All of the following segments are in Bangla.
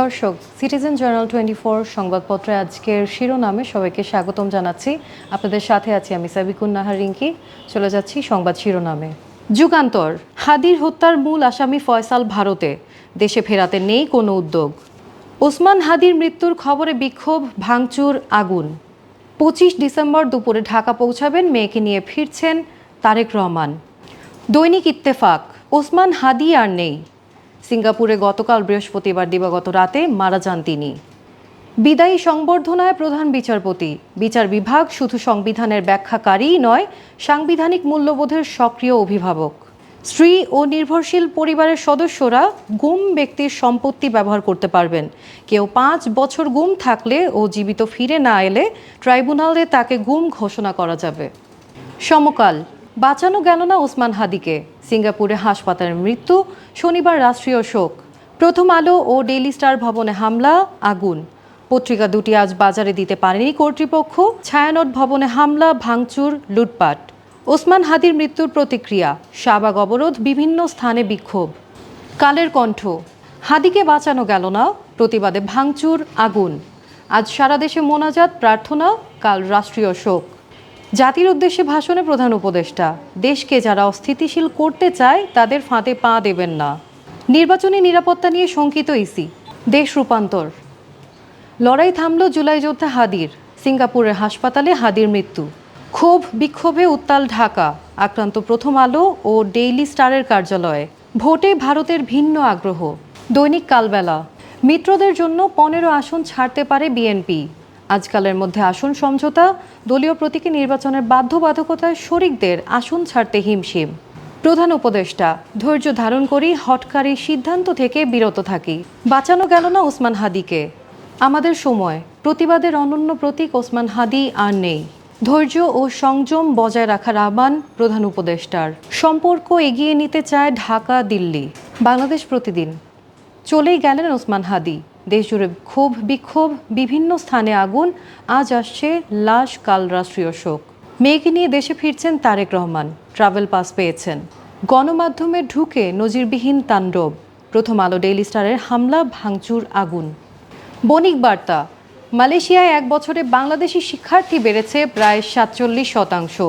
দর্শক সিটিজেন জার্নাল টোয়েন্টি ফোর সংবাদপত্রে আজকের শিরোনামে সবাইকে স্বাগতম জানাচ্ছি। আপনাদের সাথে আছি আমি সাবিকুন নাহার রিঙ্কি। চলে যাচ্ছি সংবাদ শিরোনামে। যুগান্তর, হাদির হত্যার মূল আসামি ফয়সাল ভারতে। দেশে ফেরাতে নেই কোনো উদ্যোগ। ওসমান হাদির মৃত্যুর খবরে বিক্ষোভ, ভাঙচুর, আগুন। পঁচিশ ডিসেম্বর দুপুরে ঢাকা পৌঁছাবেন, মেয়েকে নিয়ে ফিরছেন তারেক রহমান। দৈনিক ইত্তেফাক, ওসমান হাদি আর নেই। সিঙ্গাপুরে গতকাল বৃহস্পতিবার দিবাগত রাতে মারা যান তিনি। বিদায়ী সংবর্ধনায় প্রধান বিচারপতি। বিচার বিভাগ শুধু সংবিধানের ব্যাখ্যাকারীই নয়, সাংবিধানিক মূল্যবোধের সক্রিয় অভিভাবক। স্ত্রী ও নির্ভরশীল পরিবারের সদস্যরা গুম ব্যক্তির সম্পত্তি ব্যবহার করতে পারবেন। কেউ পাঁচ বছর গুম থাকলে ও জীবিত ফিরে না এলে ট্রাইব্যুনালে তাকে গুম ঘোষণা করা যাবে। সমকাল বাঁচানো গেল না ওসমান হাদিকে। সিঙ্গাপুরে হাসপাতালের মৃত্যু, শনিবার রাষ্ট্রীয় শোক। প্রথম আলো ও ডেইলি স্টার ভবনে হামলা, আগুন। পত্রিকা দুটি আজ বাজারে দিতে পারেনি কর্তৃপক্ষ। ছায়ানট ভবনে হামলা, ভাঙচুর, লুটপাট। ওসমান হাদির মৃত্যুর প্রতিক্রিয়া, শাহবাগ অবরোধ, বিভিন্ন স্থানে বিক্ষোভ। কালের কণ্ঠ, হাদিকে বাঁচানো গেল না, প্রতিবাদে ভাঙচুর, আগুন। আজ সারা দেশে মোনাজাত, প্রার্থনা, কাল রাষ্ট্রীয় শোক। জাতির উদ্দেশ্যে ভাষণে প্রধান উপদেষ্টা। দেশকে যারা অস্থিতিশীল করতে চায়, তাদের ফাঁদে পা দেবেন না। নির্বাচনী নিরাপত্তা নিয়ে শঙ্কিত ইসি। দেশ রূপান্তর। লড়াই থামল জুলাই যোদ্ধা হাদির। সিঙ্গাপুরের হাসপাতালে হাদির মৃত্যু। ক্ষোভ, বিক্ষোভে উত্তাল ঢাকা। আক্রান্ত প্রথম আলো ও ডেইলি স্টারের কার্যালয়ে। ভোটে ভারতের ভিন্ন আগ্রহ। দৈনিক কালবেলা। মিত্রদের জন্য পনেরো আসন ছাড়তে পারে বিএনপি। আজকালের মধ্যে আসন সমঝোতা, দলীয় প্রতীকে নির্বাচনের বাধ্যবাধকতায় শরিকদের আসন ছাড়তে হিমশিম। প্রধান উপদেষ্টা, ধৈর্য ধারণ করি, হটকারী সিদ্ধান্ত থেকে বিরত থাকি। বাঁচানো গেল না ওসমান হাদিকে। আমাদের সময়, প্রতিবাদের অনন্য প্রতীক ওসমান হাদি আর নেই। ধৈর্য ও সংযম বজায় রাখার আহ্বান প্রধান উপদেষ্টার। সম্পর্ক এগিয়ে নিতে চায় ঢাকা, দিল্লি। বাংলাদেশ প্রতিদিন। চলেই গেলেন ওসমান হাদি। দেশজুড়ে ক্ষোভ, বিক্ষোভ, বিভিন্ন স্থানে আগুন, আজ আসছে লাশ কাল রাষ্ট্রীয় শোক। মেয়েকে নিয়ে দেশে ফিরছেন তারেক রহমান। ট্রাভেল পাস পেয়েছেন। গণমাধ্যমে ঢুকে নজিরবিহীন তাণ্ডব। প্রথম আলো ডেইলি স্টারের হামলা, ভাঙচুর, আগুন। বণিক বার্তা, মালয়েশিয়ায় এক বছরে বাংলাদেশি শিক্ষার্থী বেড়েছে প্রায় সাতচল্লিশ শতাংশ।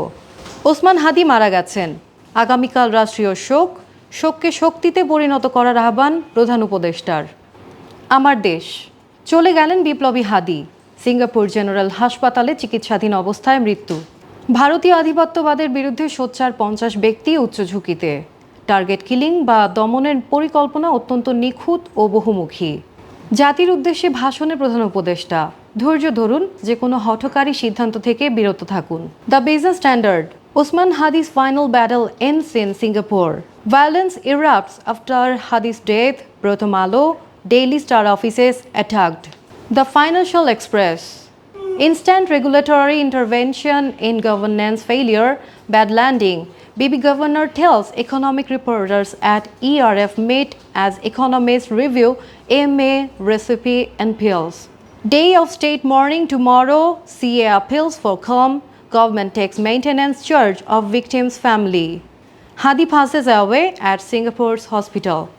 ওসমান হাদি মারা গেছেন। আগামীকাল রাষ্ট্রীয় শোক। শোককে শক্তিতে পরিণত করার আহ্বান প্রধান উপদেষ্টার। আমার দেশ। চলে গেলেন বিপ্লবী হাদি। সিঙ্গাপুর জেনারেল হাসপাতালে চিকিৎসাধীন অবস্থায় মৃত্যু। ভারতীয় আধিপত্যবাদের বিরুদ্ধে সোচ্চার পঞ্চাশ ব্যক্তি উচ্চ ঝুঁকিতে। টার্গেট কিলিং বা দমনের পরিকল্পনা অত্যন্ত নিখুঁত ও বহুমুখী। জাতির উদ্দেশ্যে ভাষণে প্রধান উপদেষ্টা। ধৈর্য ধরুন যে কোনো হঠকারী সিদ্ধান্ত থেকে বিরত থাকুন। The business standard. Osman Hadi's final battle ends in Singapore. Violence erupts after Hadi's death, Prothom Alo Daily Star offices attacked. The Financial Express. Instant regulatory intervention in governance failure, bad landing. BB Governor tells economic reporters at ERF meet as economists review AMA recipe and pills. Day of state mourning tomorrow, CA appeals for calm, government takes maintenance charge of victim's family. Hadi passes away at Singapore's hospital.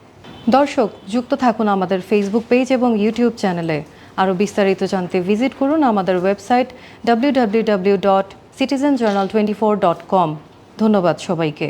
দর্শক, যুক্ত থাকুন আমাদের ফেসবুক পেজ এবং ইউটিউব চ্যানেলে আরও বিস্তারিত জানতে ভিজিট করুন আমাদের website W W W dot citizen journal twenty four dot com ধন্যবাদ সবাইকে।